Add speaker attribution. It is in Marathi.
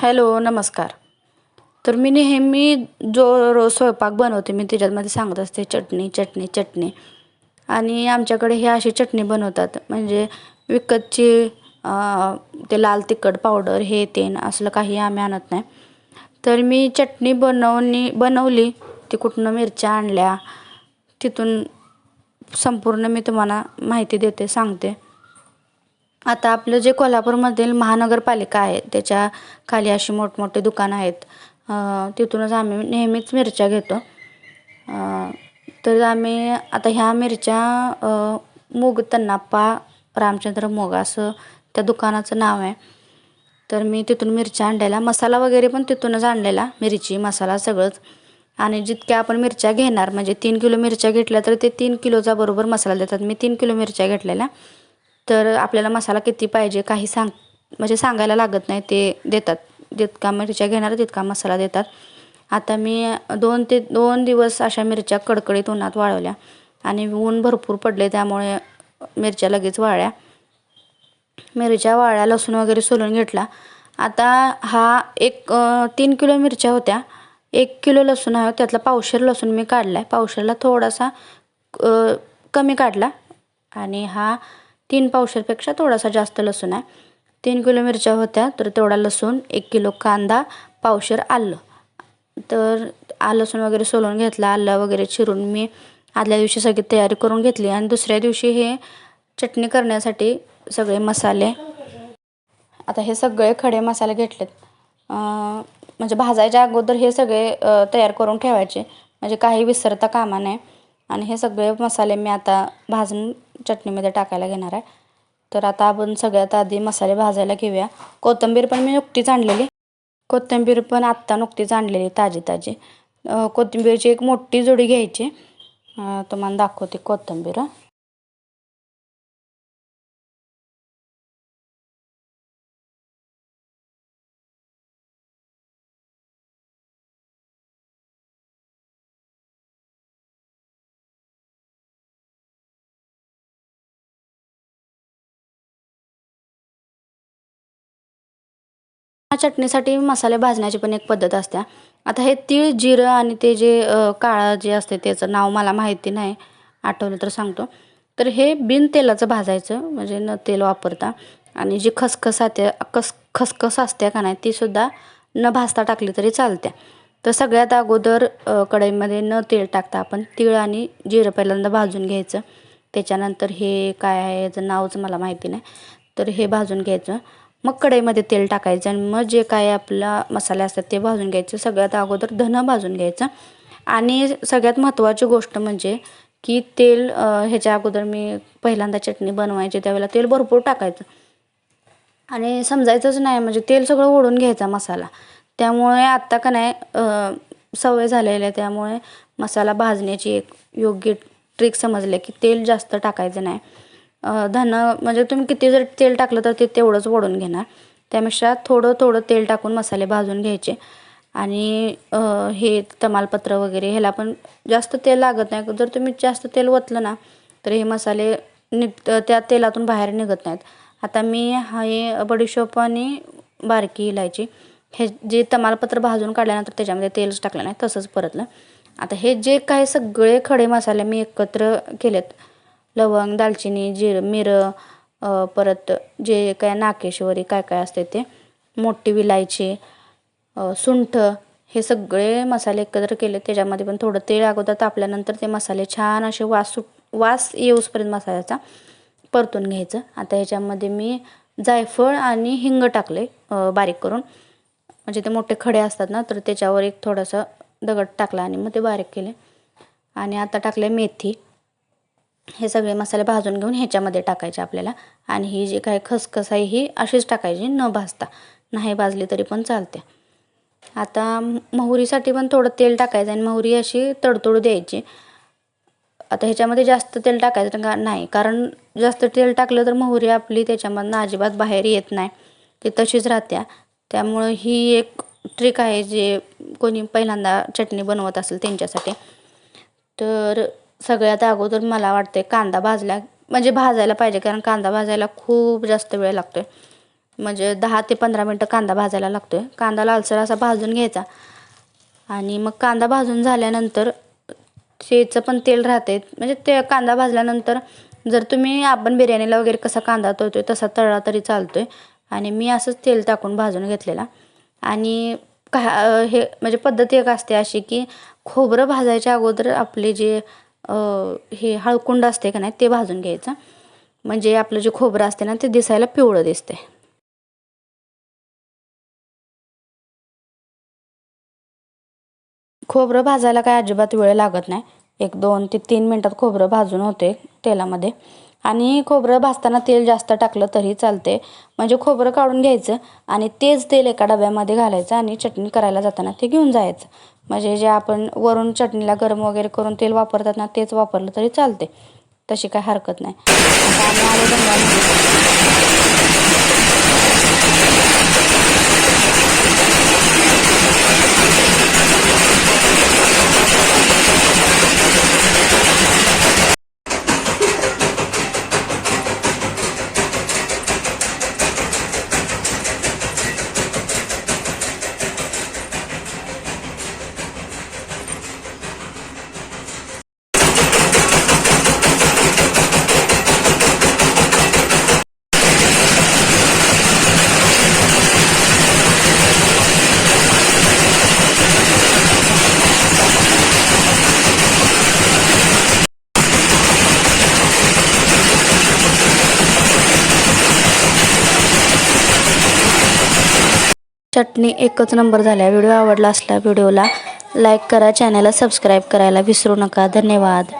Speaker 1: हॅलो नमस्कार. तर मी नेहमी जो रोज स्वयंपाक बनवते मी त्याच्यामध्ये सांगत असते चटणी चटणी चटणी. आणि आमच्याकडे ही अशी चटणी बनवतात म्हणजे विकतची ते लाल तिखट पावडर हे तेन असलं काही आम्ही आणत नाही. तर मी चटणी बनवणी बनवली ती कुठनं मिरच्या आणल्या तिथून संपूर्ण मी तुम्हाला माहिती देते सांगते. आता आपलं जे कोल्हापूरमधील महानगरपालिका आहे त्याच्याखाली अशी मोठमोठे दुकानं आहेत. तिथूनच आम्ही नेहमीच मिरच्या घेतो. तर आम्ही आता ह्या मिरच्या मूग तन्नाप्पा रामचंद्र मोग असं त्या दुकानाचं नाव आहे. तर मी तिथून मिरच्या आणलेला मसाला वगैरे पण तिथूनच आणलेला मिरची मसाला सगळंच. आणि जितक्या आपण मिरच्या घेणार म्हणजे तीन किलो मिरच्या घेतल्या तर ते तीन किलोचा बरोबर मसाला देतात. मी तीन किलो मिरच्या घेतलेल्या. तर आपल्याला मसाला किती पाहिजे काही सांग म्हणजे सांगायला लागत नाही ते देतात. जितका मिरच्या घेणार तितका मसाला देतात. आता मी दोन ते दोन दिवस अशा मिरच्या कडकडीत उन्हात वाळवल्या आणि ऊन भरपूर पडले त्यामुळे मिरच्या लगेच वाळल्या. मिरच्या वाळ्या लसूण वगैरे सोलून घेतला. आता हा एक तीन किलो मिरच्या होत्या. एक किलो लसूण आहे त्यातला पावशेर लसूण मी काढला आहे पावशेरला थोडासा कमी काढला. आणि हा तीन पावशेरपेक्षा थोडासा जास्त लसूण आहे. तीन किलो मिरच्या होत्या तर तेवढा लसूण एक किलो कांदा पावशेर आलं. तर लसूण वगैरे सोलून घेतला आलं वगैरे चिरून मी आदल्या दिवशी सगळी तयारी करून घेतली. आणि दुसऱ्या दिवशी हे चटणी करण्यासाठी सगळे मसाले आता हे सगळे खडे मसाले घेतलेत. म्हणजे भाजायच्या अगोदर हे सगळे तयार करून ठेवायचे. म्हणजे काही विसरता कामा नये. आणि हे सगळे मसाले मी आता भाजून चटणीमध्ये टाकायला घेणार आहे. तर आता आपण सगळ्यात आधी मसाले भाजायला घेऊया. कोथिंबीर पण मी नुकतीच आणलेली. कोथिंबीर पण आत्ता नुकतीच आणलेली ताजी ताजी. कोथिंबीरची एक मोठी जोडी घ्यायची. तुम्हाला दाखवते कोथिंबीर चटणीसाठी मसाले भाजण्याची पण एक पद्धत असते. आता हे तीळ जिरं आणि ते जे काळा काळं जे असते त्याचं नाव मला माहिती नाही. आठवलं तर सांगतो. तर हे बिन तेलाचं भाजायचं म्हणजे न तेल वापरता. आणि जी खसखस आते कस खसखस असते का नाही तीसुद्धा न भाजता टाकली तरी चालते. तर सगळ्यात अगोदर कढईमध्ये न तेल टाकता आपण तीळ आणि जिरं पहिल्यांदा भाजून घ्यायचं. त्याच्यानंतर हे काय आहे याचं नावच मला माहिती नाही. तर हे भाजून घ्यायचं. मग कढईमध्ये तेल टाकायचं आणि मग जे काय आपला मसाले असतात ते भाजून घ्यायचं. सगळ्यात अगोदर धनं भाजून घ्यायचं. आणि सगळ्यात महत्त्वाची गोष्ट म्हणजे की तेल ह्याच्या अगोदर मी पहिल्यांदा चटणी बनवायची त्यावेळेला तेल भरपूर टाकायचं. आणि समजायचंच नाही म्हणजे तेल सगळं ओढून घ्यायचा मसाला. त्यामुळे आत्ता का नाही सवय झालेली आहे. त्यामुळे मसाला भाजण्याची एक योग्य ट्रिक समजले की तेल जास्त टाकायचं नाही. धनं म्हणजे तुम्ही किती जर तेल टाकलं तर ते तेवढंच ओढून घेणार. त्यापेक्षा थोडं थोडं तेल टाकून मसाले भाजून घ्यायचे. आणि हे तमालपत्र वगैरे ह्याला पण जास्त तेल लागत नाही. जर तुम्ही जास्त तेल ओतलं ना तर हे मसाले निघ त्या तेलातून बाहेर निघत नाहीत. आता मी हे बडीशोप आणि बारकी इलायची हे जे तमालपत्र भाजून काढल्यानंतर त्याच्यामध्ये तेलच टाकलं नाही तसंच परतलं. आता हे जे काही सगळे खडे मसाले मी एकत्र केलेत लवंग दालचिनी जिरं मिरं परत जे काय नाकेश्वरी काय काय असते ते मोठी विलायची सुंठ हे सगळे मसाले एकत्र केले. त्याच्यामध्ये पण थोडं तेल अगोदर तापल्यानंतर ते मसाले छान असे वास सुट वास येऊसपर्यंत मसाल्याचा परतून घ्यायचं. आता ह्याच्यामध्ये मी जायफळ आणि हिंग टाकले बारीक करून. म्हणजे ते मोठे खडे असतात ना तर त्याच्यावर एक थोडंसं दगड टाकला आणि मग ते बारीक केले. आणि आता टाकले मेथी. हे सगळे मसाले भाजून घेऊन ह्याच्यामध्ये टाकायचे आपल्याला. आणि ही जी काय खसखस आहे ही अशीच टाकायची. न भाजता. नाही भाजली तरी पण चालते. आता मोहरीसाठी पण थोडं तेल टाकायचं आणि मोहरी अशी तडतोड द्यायची. आता ह्याच्यामध्ये जास्त तेल टाकायचं का? नाही. कारण जास्त तेल टाकलं तर मोहरी आपली त्याच्यामधनं अजिबात बाहेर येत नाही. ती तशीच राहत्या त्यामुळं ही एक ट्रिक आहे जे कोणी पहिल्यांदा चटणी बनवत असेल त्यांच्यासाठी. तर सगळ्यात अगोदर मला वाटते कांदा भाजला म्हणजे भाजायला पाहिजे कारण कांदा भाजायला खूप जास्त वेळ लागतो म्हणजे दहा ते पंधरा मिनटं कांदा भाजायला लागतो आहे कांदा लालसर असा भाजून घ्यायचा. आणि मग कांदा भाजून झाल्यानंतर शेचं पण तेल राहते म्हणजे ते कांदा भाजल्यानंतर जर तुम्ही आपण बिर्याणीला वगैरे कसा कांदा तळतो तसा तळला तरी चालतो आहे आणि मी असंच तेल टाकून भाजून घेतलेला. आणि का हे म्हणजे पद्धत एक असते अशी की खोबरं भाजायच्या अगोदर आपले जे हे हळकुंड असते का नाही ते भाजून घ्यायचं. म्हणजे आपलं जे खोबरं असते ना ते दिसायला पिवळं दिसते खोबरं भाजायला काय अजिबात वेळ लागत नाही. एक दोन ते तीन मिनटात खोबरं भाजून होते तेलामध्ये. आणि खोबरं भाजताना तेल जास्त टाकलं तरी चालते म्हणजे खोबरं काढून घ्यायचं आणि तेच तेल एका डब्यामध्ये घालायचं आणि चटणी करायला जाताना ते घेऊन जायचं. म्हणजे जे आपण वरून चटणीला गरम वगैरे करून तेल वापरतात ना तेच वापरलं तरी चालते तशी काय हरकत नाही. चटणी एकच नंबर झाल्या. व्हिडिओ आवडला असला व्हिडिओला लाईक करा. चॅनलला सबस्क्राईब करायला विसरू नका. धन्यवाद.